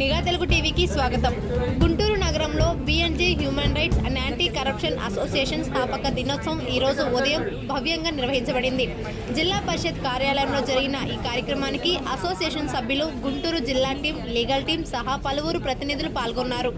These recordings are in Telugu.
నిఘా తెలుగు టీవీకి స్వాగతం. గుంటూరు నగరంలో BNG human rights and anti corruption association స్థాపక దినోత్సవం ఈరోజు ఉదయం భవ్యంగా నిర్వహించబడింది. జిల్లా పరిషత్ కార్యాలయంలో జరిగిన ఈ కార్యక్రమానికి అసోసియేషన్ సభ్యులు గుంటూరు జిల్లా టీం లీగల్ టీం సహా పలువురు ప్రతినిధులు పాల్గొన్నారు.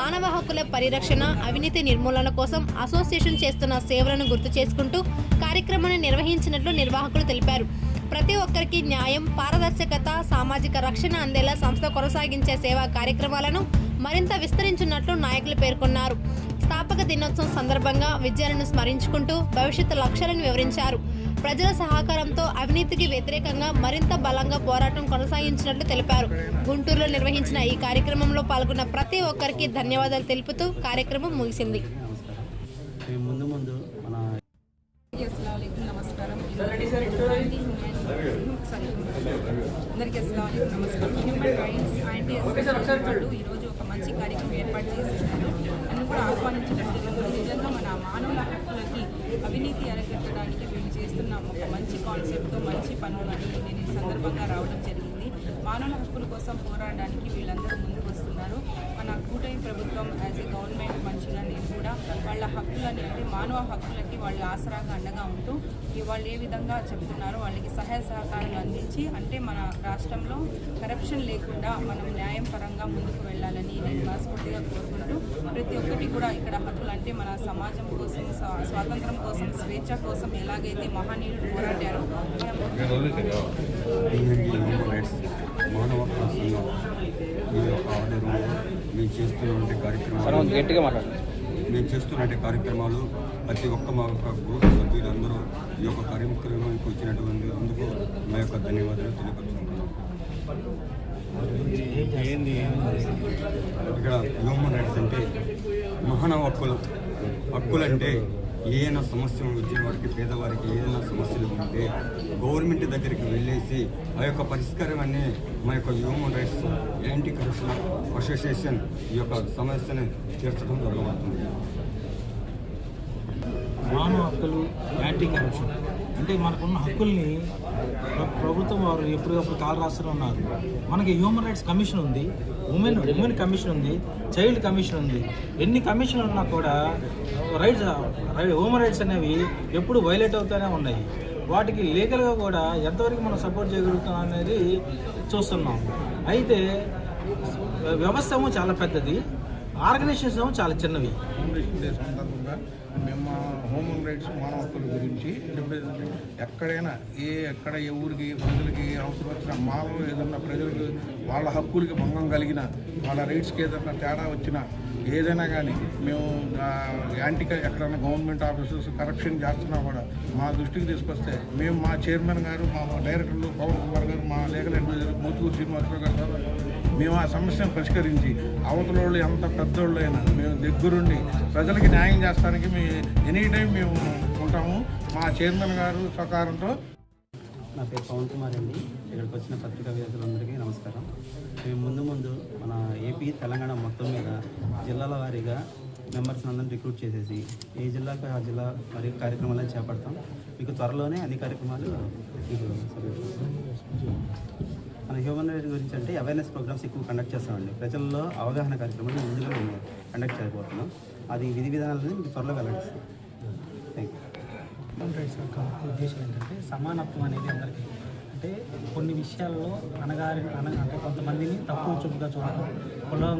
మానవ హక్కుల పరిరక్షణ అవినీతి నిర్మూలన కోసం అసోసియేషన్ చేస్తున్న సేవలను గుర్తు చేసుకుంటూ కార్యక్రమాన్ని నిర్వహించినట్లు నిర్వాహకులు తెలిపారు. ప్రతి ఒక్కరికి న్యాయం పారదర్శకత సామాజిక రక్షణ అందేలా సంస్థ కొనసాగించే సేవా కార్యక్రమాలను మరింత విస్తరించున్నట్లు నాయకులు పేర్కొన్నారు. స్థాపక దినోత్సవం సందర్భంగా విద్యాలను స్మరించుకుంటూ భవిష్యత్తు లక్ష్యాలను వివరించారు. ప్రజల సహకారంతో అవినీతికి వ్యతిరేకంగా మరింత బలంగా పోరాటం కొనసాగించినట్లు తెలిపారు. గుంటూరులో నిర్వహించిన ఈ కార్యక్రమంలో పాల్గొన్న ప్రతి ఒక్కరికి ధన్యవాదాలు తెలుపుతూ కార్యక్రమం ముగిసింది. మేము ముందు ముందు మన అస్సలాముఅలైకుం నమస్కారం. అందరికీ అస్సలాముఅలైకుం నమస్కారం హ్యూమన్ రైట్స్ యాంటీ అసోసియేషన్ వాళ్ళు ఈరోజు ఒక మంచి కార్యక్రమం ఏర్పాటు చేస్తున్నారు నన్ను కూడా ఆహ్వానించడం జరిగింది నిజంగా మన మానవుల హక్కులకి అవినీతి అరగట్టడానికి మేము చేస్తున్న ఒక మంచి కాన్సెప్ట్తో మంచి పనులని నేను ఈ సందర్భంగా రావడం జరిగింది మానవుల హక్కుల కోసం పోరాడడానికి వీళ్ళందరూ ముందుకు వస్తున్నారు మన కూటమి ప్రభుత్వం యాజ్ ఏ గవర్నమెంట్ మనిషిగా నేను కూడా వాళ్ళ హక్కులని అంటే మానవ హక్కులకి వాళ్ళ ఆసరాగా అండగా ఉంటూ వాళ్ళు ఏ విధంగా చెప్తున్నారో వాళ్ళకి సహాయ సహకారాలు అందించి అంటే మన రాష్ట్రంలో కరప్షన్ లేకుండా మనం న్యాయం పరంగా ముందుకు వెళ్ళాలని నేను మనస్ఫూర్తిగా కోరుకుంటూ ప్రతి ఒక్కటి కూడా ఇక్కడ హక్కులు అంటే మన సమాజం కోసం స్వా- స్వాతంత్రం కోసం స్వేచ్ఛ కోసం ఎలాగైతే మహనీయులు పోరాడారో మనం బిఎన్జీ హ్యూమన్ రైట్స్ మానవ హక్కుల సంఘం ఈ యొక్క ఆర్డర్లో మేము చేస్తున్నటువంటి కార్యక్రమాలు. గట్టిగా మాట్లాడండి. మేము చేస్తున్నటువంటి కార్యక్రమాలు ప్రతి ఒక్క మా యొక్క గ్రూప్ సభ్యులందరూ ఈ యొక్క కార్యక్రమానికి వచ్చినటువంటి అందుకు మా యొక్క ధన్యవాదాలు తెలియపరుచుకుంటున్నాం. ఇక్కడ హ్యూమన్ రైట్స్ అంటే మానవ హక్కులు. హక్కులు అంటే ఏదైనా సమస్యలు వచ్చిన వారికి పేదవారికి ఏదైనా సమస్యలు ఉంటే గవర్నమెంట్ దగ్గరికి వెళ్ళేసి ఆ యొక్క పరిష్కారం అనే మా యొక్క human rights anti corruption association ఈ యొక్క సమస్యను తీర్చడం జరగబడుతుంది మానవ హక్కులు యాంటీ కరప్షన్ అంటే మనకున్న హక్కుల్ని ప్రభుత్వం వారు ఎప్పటికప్పుడు కాలు రాస్తూనే ఉన్నారు. మనకి హ్యూమన్ రైట్స్ కమిషన్ ఉంది ఉమెన్ ఉమెన్ కమిషన్ ఉంది చైల్డ్ కమిషన్ ఉంది. ఎన్ని కమిషన్లు ఉన్నా కూడా రైట్స్ హ్యూమన్ రైట్స్ అనేవి ఎప్పుడు వైలేట్ అవుతూనే ఉన్నాయి. వాటికి లీగల్గా కూడా ఎంతవరకు మనం సపోర్ట్ చేయగలుగుతాం అనేది చూస్తున్నాం. అయితే వ్యవస్థ చాలా పెద్దది ఆర్గనైజేషన్ చాలా చిన్నవి. మేము మా హ్యూమన్ రైట్స్ మానవ హక్కుల గురించి ఎక్కడైనా ఏ ఎక్కడ ఏ ఊరికి ప్రజలకి అవసరం వచ్చిన మాలో ఏదన్నా ప్రజలకు వాళ్ళ హక్కులకి భంగం కలిగిన వాళ్ళ రైట్స్కి ఏదన్నా తేడా వచ్చినా ఏదైనా కానీ మేము ఆ, యాంటీ ఎక్కడైనా గవర్నమెంట్ ఆఫీసర్స్ కరప్షన్ చేస్తున్నా కూడా మా దృష్టికి తీసుకొస్తే మేము మా చైర్మన్ గారు మా డైరెక్టర్లు పవన్ కుమార్ గారు మా లీగల్ అడ్వైజర్ మోతుకూరు శ్రీనివాసరావు గారు మేము ఆ సమస్యను పరిష్కరించి అవతల వాళ్ళు ఎంత పెద్దోళ్ళు అయినా మేము దగ్గరుండి ప్రజలకి న్యాయం చేస్తానికి మేము ఎనీ టైం మేము ఉంటాము. మా చైర్మన్ గారు సహకారంతో. నా పేరు పవన్ కుమార్ అండి. ఇక్కడికి వచ్చిన పత్రికా విలేకరులందరికీ నమస్కారం. మేము ముందు ముందు మన ఏపీ తెలంగాణ మొత్తం మీద జిల్లాల వారీగా మెంబర్స్ అందరం రిక్రూట్ చేసేసి ఏ జిల్లాకు ఆ జిల్లా మరి కార్యక్రమాలను చేపడతాం. మీకు త్వరలోనే అన్ని కార్యక్రమాలు మీకు మన హ్యూమన్ రైట్స్ గురించి అంటే అవేర్నెస్ ప్రోగ్రామ్స్ ఎక్కువ కండక్ట్ చేస్తామండి. ప్రజల్లో అవగాహన కార్యక్రమాలు ముందుగా మేము కండక్ట్ చేయబోతున్నాం. అది విధి విధానాలని మీకు త్వరలో వెల్లడిస్తాం థ్యాంక్ యూ హ్యూమన్ రైట్స్ యొక్క ఉద్దేశం ఏంటంటే సమానత్వం అనేది అందరికీ. అంటే కొన్ని విషయాల్లో అనగారి అనగా అంటే కొంతమందిని తక్కువ చూపుగా చూడడం కులం